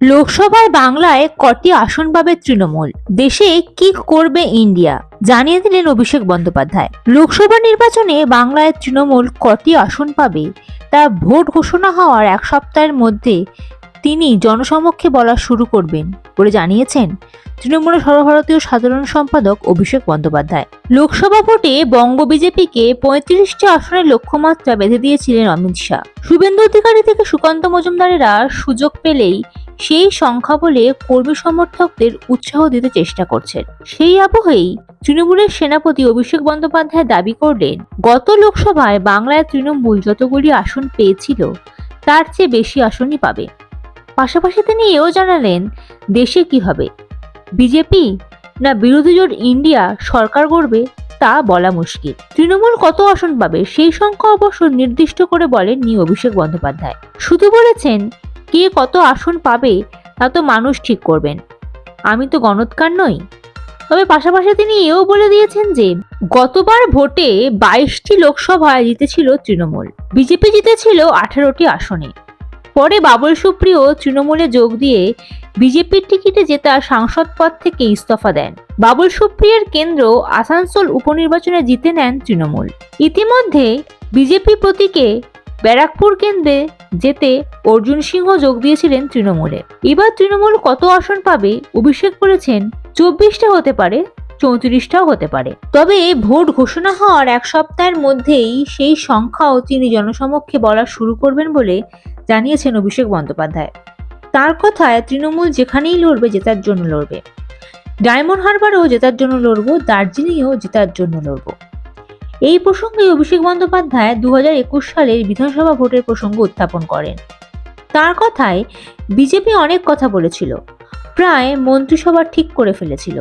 লোকসভায় বাংলায় কটি আসন পাবে তৃণমূল? দেশে কি করবে ইন্ডিয়া? জানিয়ে দিলেন অভিষেক বন্দ্যোপাধ্যায়। লোকসভা নির্বাচনে বাংলায় তৃণমূল কটি আসন পাবে? তা ভোট ঘোষণা হওয়ার এক সপ্তাহের মধ্যে তিনি জনসমক্ষে বলা শুরু করবেন বলে জানিয়েছেন তৃণমূলের সর্বভারতীয় সাধারণ সম্পাদক অভিষেক বন্দ্যোপাধ্যায়। লোকসভা ভোটে বঙ্গ বিজেপিকে পঁয়ত্রিশটি আসনের লক্ষ্যমাত্রা বেঁধে দিয়েছিলেন অমিত শাহ। শুভেন্দু অধিকারী থেকে সুকান্ত মজুমদারেরা সুযোগ পেলেই সেই সংখ্যা বলে কর্মী সমর্থকদের উৎসাহ দিতে চেষ্টা করছেন। সেই আবহেই তৃণমূলের সেনাপতি অভিষেক বন্দ্যোপাধ্যায় দাবি করলেন, গত লোকসভায় বাংলায় তৃণমূল যতগুলি আসন পেয়েছিল, তার চেয়ে বেশি আসনই পাবে। পাশাপাশি তিনি এও জানালেন, দেশে কি হবে? বিজেপি না বিরোধী জোট ইন্ডিয়া সরকার গড়বে, তা বলা মুশকিল। তৃণমূল কত আসন পাবে, সেই সংখ্যা অবশ্য নির্দিষ্ট করে বলেননি অভিষেক বন্দ্যোপাধ্যায়। শুধু বলেছেন কে কত আসন পাবে, তা তো মানুষ ঠিক করবেন। আমি তো গণৎকার নই। তবে পাশাপাশি তিনি এও বলে দিয়েছেন যে, গতবার ভোটে বাইশটি লোকসভায় জিতেছিল তৃণমূল। বিজেপি জিতেছিল আঠারোটি আসনে। পরে বাবুল সুপ্রিয় তৃণমূলে যোগ দিয়ে বিজেপির টিকিটে জেতা সাংসদ পদ থেকে ইস্তফা দেন। বাবুল সুপ্রিয়ের কেন্দ্র আসানসোল উপনির্বাচনে জিতে নেন তৃণমূল। ইতিমধ্যে বিজেপি প্রতীকে ব্যারাকপুর কেন্দ্রে যেতে অর্জুন সিংহ যোগ দিয়েছিলেন তৃণমূলে। এবার তৃণমূল কত আসন পাবে অভিষেক করেছেন চব্বিশটা হতে পারে, চৌত্রিশটাও হতে পারে। তবে ভোট ঘোষণা হওয়ার এক সপ্তাহের মধ্যেই সেই সংখ্যাও তিনি জনসমক্ষে বলা শুরু করবেন বলে জানিয়েছেন অভিষেক বন্দ্যোপাধ্যায়। তার কথায় তৃণমূল যেখানেই লড়বে জেতার জন্য লড়বে। ডায়মন্ড হারবারেও জেতার জন্য লড়বো, দার্জিলিংয়েও জেতার জন্য লড়বো। এই প্রসঙ্গে অভিষেক বন্দ্যোপাধ্যায় দু হাজার একুশ সালের বিধানসভা ভোটের প্রসঙ্গ উত্থাপন করেন। তার কথায় বিজেপি অনেক কথা বলেছিল, প্রায় মন্ত্রিসভা ঠিক করে ফেলেছিল।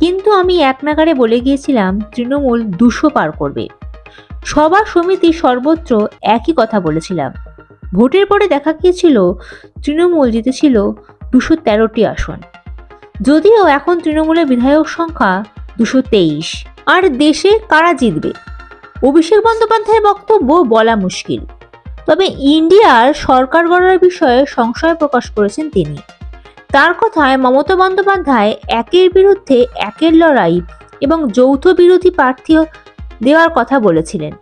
কিন্তু আমি এক নাগারে বলে গিয়েছিলাম, তৃণমূল দুশো পার করবে। সভা সমিতি সর্বত্র একই কথা বলেছিলাম। ভোটের পরে দেখা গিয়েছিল, তৃণমূল জিতেছিল দুশো তেরোটি আসন। যদিও এখন তৃণমূলের বিধায়ক সংখ্যা দুশো তেইশ। আর দেশে কারা জিতবে? অভিষেক বন্দ্যোপাধ্যায়ের বক্তব্য বলা মুশকিল। তবে ইন্ডিয়ার সরকার গড়ার বিষয়ে সংশয় প্রকাশ করেছেন তিনি। তার কথায় মমতা বন্দ্যোপাধ্যায় একের বিরুদ্ধে একের লড়াই এবং যৌথ বিরোধী প্রার্থী দেওয়ার কথা বলেছিলেন।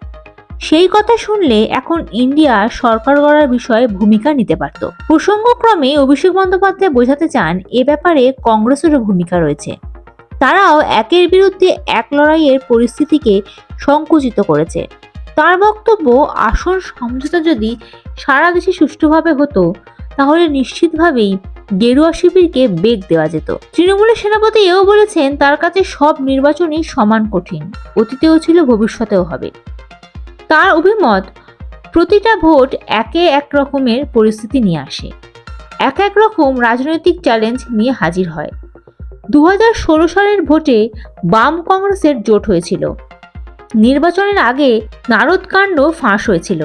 সেই কথা শুনলে এখন ইন্ডিয়া সরকার গড়ার বিষয়ে ভূমিকা নিতে পারত। প্রসঙ্গক্রমে অভিষেক বন্দ্যোপাধ্যায় বোঝাতে চান, এ ব্যাপারে কংগ্রেসেরও ভূমিকা রয়েছে। তারাও একের বিরুদ্ধে এক লড়াইয়ের পরিস্থিতিকে সংকুচিত করেছে। তার বক্তব্য, আসন সমঝোতা যদি সারা দেশে সুষ্ঠুভাবে হতো, তাহলে নিশ্চিতভাবেই গেরুয়া শিবিরকে বেগ দেওয়া যেত। তৃণমূলের সেনাপতি এও বলেছেন, তার কাছে সব নির্বাচনই সমান কঠিন, অতীতেও ছিল, ভবিষ্যতেও হবে। তার অভিমত, প্রতিটা ভোট একে এক রকমের পরিস্থিতি নিয়ে আসে। এক এক রকম রাজনৈতিক চ্যালেঞ্জ নিয়ে হাজির হয়। দু হাজার ষোলো সালের ভোটে বাম কংগ্রেসের জোট হয়েছিল। নির্বাচনের আগে নারদকাণ্ড ফাঁস হয়েছিল।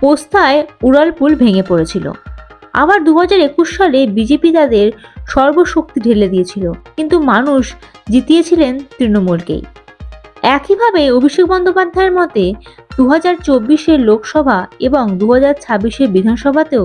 পোস্তায় উড়ালপুল ভেঙে পড়েছিল। আবার দু হাজার একুশ সালে বিজেপি তাদের সর্বশক্তি ঢেলে দিয়েছিল, কিন্তু মানুষ জিতিয়েছিলেন তৃণমূলকেই। একইভাবে অভিষেক বন্দ্যোপাধ্যায়ের মতে দু হাজার লোকসভা এবং দু হাজার বিধানসভাতেও